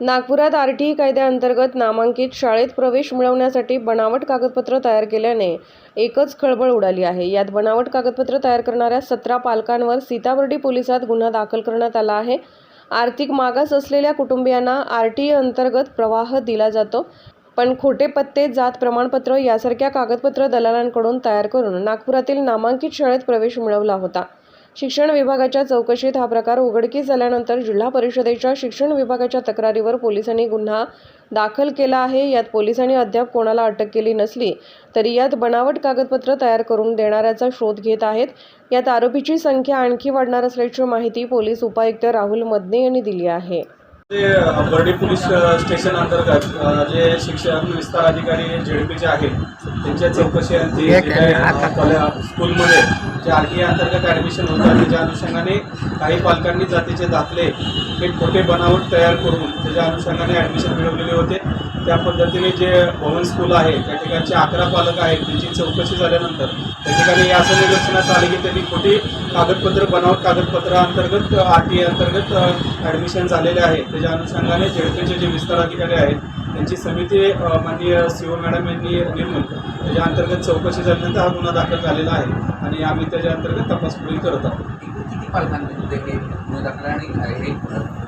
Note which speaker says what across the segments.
Speaker 1: नागपुरात R T E कायद्याअंतर्गत नामांकित शाळेत प्रवेश मिळवण्यासाठी बनावट कागदपत्र तयार केल्याने एकच खळबळ उडाली आहे. यात बनावट कागदपत्र तयार करणाऱ्या सतरा पालकांवर सीताबर्डी पोलिसात गुन्हा दाखल करण्यात आला आहे. आर्थिक मागास असलेल्या कुटुंबियांना आर टी ई अंतर्गत प्रवाह दिला जातो पण खोटे पत्ते जात प्रमाणपत्र यासारख्या कागदपत्र दलालांकडून तयार करून नागपुरातील नामांकित शाळेत प्रवेश मिळवला होता. शिक्षण विभागाच्या चौकशीत हा प्रकार उघडकीस आल्यानंतर जिल्हा परिषदेच्या शिक्षण विभागाच्या तक्रारीवर पोलिसांनी गुन्हा दाखल केला आहे. यात पोलिसांनी अद्याप कोणाला अटक केली नसली तरी यात बनावट कागदपत्र तयार करून देणाऱ्याचा शोध घेत आहेत. यात आरोपीची संख्या आणखी वाढणार असल्याची माहिती पोलीस उपायुक्त राहुल मदने यांनी दिली आहे.
Speaker 2: ते बर्डी पोलीस स्टेशन अंतर्गत जे शिक्षण विस्तार अधिकारी झेडपीचे आहेत त्यांच्या चौकशी जे स्कूलमध्ये जे आर टी अंतर्गत ॲडमिशन होतात त्याच्या अनुषंगाने काही पालकांनी जातीचे दाखले हे खोटे बनावट तयार करून त्याच्या अनुषंगाने ॲडमिशन मिळवलेले होते. त्या पद्धतीने जे भवन स्कूल आहे त्या ठिकाणचे अकरा पालक आहेत त्यांची चौकशी झाल्यानंतर त्या ठिकाणी असं निदर्शनास आले की त्यांनी खोटी कागदपत्र बनावट कागदपत्राअंतर्गत आर टी अंतर्गत ॲडमिशन झालेले आहे. त्याच्या अनुषंगाने जेडपीचे जे विस्तार अधिकारी आहेत त्यांची समिती माननीय सी ओ मॅडम यांनी नेमून त्याच्या अंतर्गत चौकशी झाल्यानंतर हा गुन्हा दाखल झालेला आहे आणि आम्ही त्याच्या अंतर्गत तपास करत आहोत.
Speaker 3: किती पालकांमध्ये हे गुन्हे दाखल आणि हे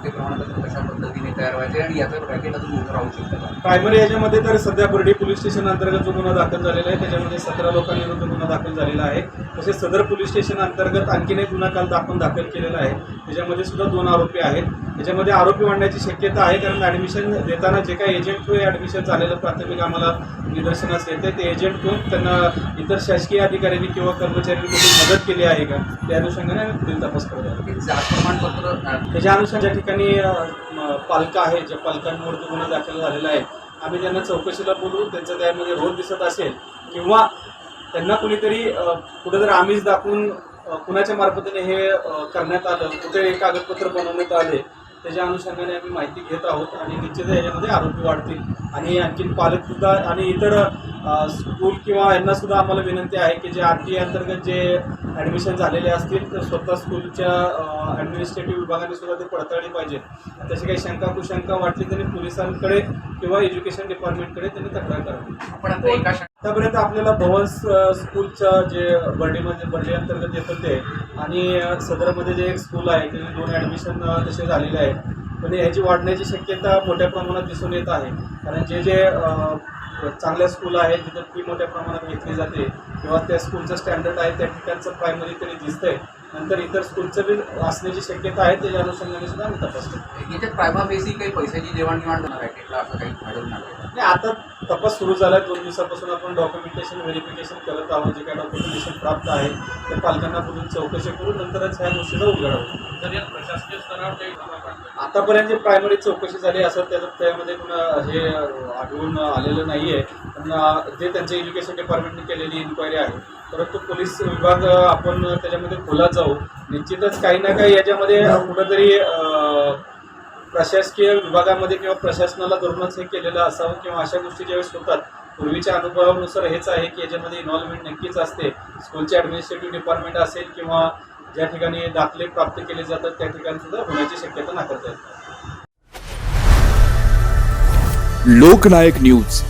Speaker 3: ते प्रमाणात कशा पद्धतीने तयार व्हायचे आणि याचं पॅकेट अजून मोठं राहू शकतं
Speaker 2: प्रायमरी याच्यामध्ये तर सध्या बर्डी पोलीस स्टेशन अंतर्गत जो गुन्हा दाखल झालेला आहे त्याच्यामध्ये सतरा लोकांविरुद्ध गुन्हा दाखल झालेला आहे तसेच सदर पोलीस स्टेशन अंतर्गत आणखीन एक गुन्हा काल आपण दाखल केलेला आहे. त्याच्यामध्ये सुद्धा दोन आरोपी आहेत. त्याच्यामध्ये आरोपी वाढण्याची शक्यता आहे कारण ॲडमिशन देताना जे काही एजंट थ्रू ॲडमिशन झालेलं प्राथमिक आम्हाला निदर्शनास येते. ते एजंट थ्रू त्यांना इतर शासकीय अधिकाऱ्यांनी किंवा कर्मचाऱ्यांनी मदत केली आहे का? त्या अनुषंगाने आम्ही पुढील तपास
Speaker 3: प्रमाणपत्र त्याच्यानुसार
Speaker 2: त्याच्या अनुसार ज्या ठिकाणी पालकं आहे ज्या पालकांवरती गुन्हा दाखल झालेला आहे आम्ही त्यांना चौकशीला बोलू त्यांचा त्यामध्ये रोज दिसत असेल किंवा त्यांना कुणीतरी अ, कुठेतरी आम्हीच दाखवून कुणाच्या मार्फतीने हे करण्यात आलं कुठे हे कागदपत्र बनवण्यात आले त्याच्या अनुषंगाने आम्ही माहिती घेत आहोत आणि निश्चित याच्यामध्ये आरोपी वाढतील. आणि आणखीन पालकसुद्धा आणि इतर स्कूल किंवा यांनासुद्धा आम्हाला विनंती आहे की जे आर टी अंतर्गत जे ॲडमिशन झालेले असतील तर स्वतः स्कूलच्या ॲडमिनिस्ट्रेटिव्ह विभागाने सुद्धा ते पडताळली पाहिजे. तशी काही शंका कुशंका वाटली तरी पोलिसांकडे किंवा एज्युकेशन डिपार्टमेंटकडे त्यांनी तक्रार करावी.
Speaker 3: शा-
Speaker 2: आतापर्यंत आपल्याला भवन स- स्कूलचं जे बर्डीमध्ये बर्डी अंतर्गत येतं ते आणि सदरमध्ये जे एक स्कूल आहे त्याचे दोन ॲडमिशन तसे झालेले आहेत. पण ह्याची वाढण्याची शक्यता मोठ्या प्रमाणात दिसून येत आहे. कारण जे जे चांगल्या स्कूल आहेत जिथं फी मोठ्या प्रमाणात घेतली जाते. किंवा त्या स्कूलचं स्टँडर्ड आहे त्या ठिकाणचं प्रायमरी तरी दिसतंय. नंतर इतर स्कूलचं बी असण्याची शक्यता आहे त्याच्या अनुषंगाने सुद्धा आम्ही तपास करतो.
Speaker 3: याच्यात प्रायमा बेसी काही पैशाची देवाणघेवाण होणार आहे पॅकेटला असं काही आढळून.
Speaker 2: नाही. आता तपास सुरू झाला दोन दिवसापासून आपण डॉक्युमेंटेशन व्हेरिफिकेशन करत आहोत. जे काय डॉक्युमेंटेशन प्राप्त आहे ते पालकांना बोलून चौकशी करून नंतरच ह्या गोष्टीला उघड आहोत
Speaker 4: तर यात प्रशासकीय स्तरावर काही
Speaker 2: आतापर्यंत जे प्रायमरी चौकशी झाली असं त्याचं त्यामध्ये कुणा हे आढळून आलेलं नाही आहे पण जे त्यांच्या एज्युकेशन डिपार्टमेंटने केलेली इन्क्वायरी आहे परंतु पोलीस विभाग आपण त्याच्यामध्ये खोलात जाऊ. निश्चितच काही ना काही याच्यामध्ये कुठंतरी प्रशासकीय विभागामध्ये किंवा प्रशासनाला धरूनच हे केलेलं असावं किंवा अशा गोष्टी ज्यावेळेस होतात पूर्वीच्या अनुभवानुसार हेच आहे की याच्यामध्ये इन्व्हॉल्वमेंट नक्कीच असते. स्कूलचे ॲडमिनिस्ट्रेटिव्ह डिपार्टमेंट असेल किंवा ज्या ठिकाणी दाखले प्राप्त केले जातात त्या ठिकाणी सुद्धा होण्याची शक्यता नाकारता येते
Speaker 5: लोकनायक न्यूज.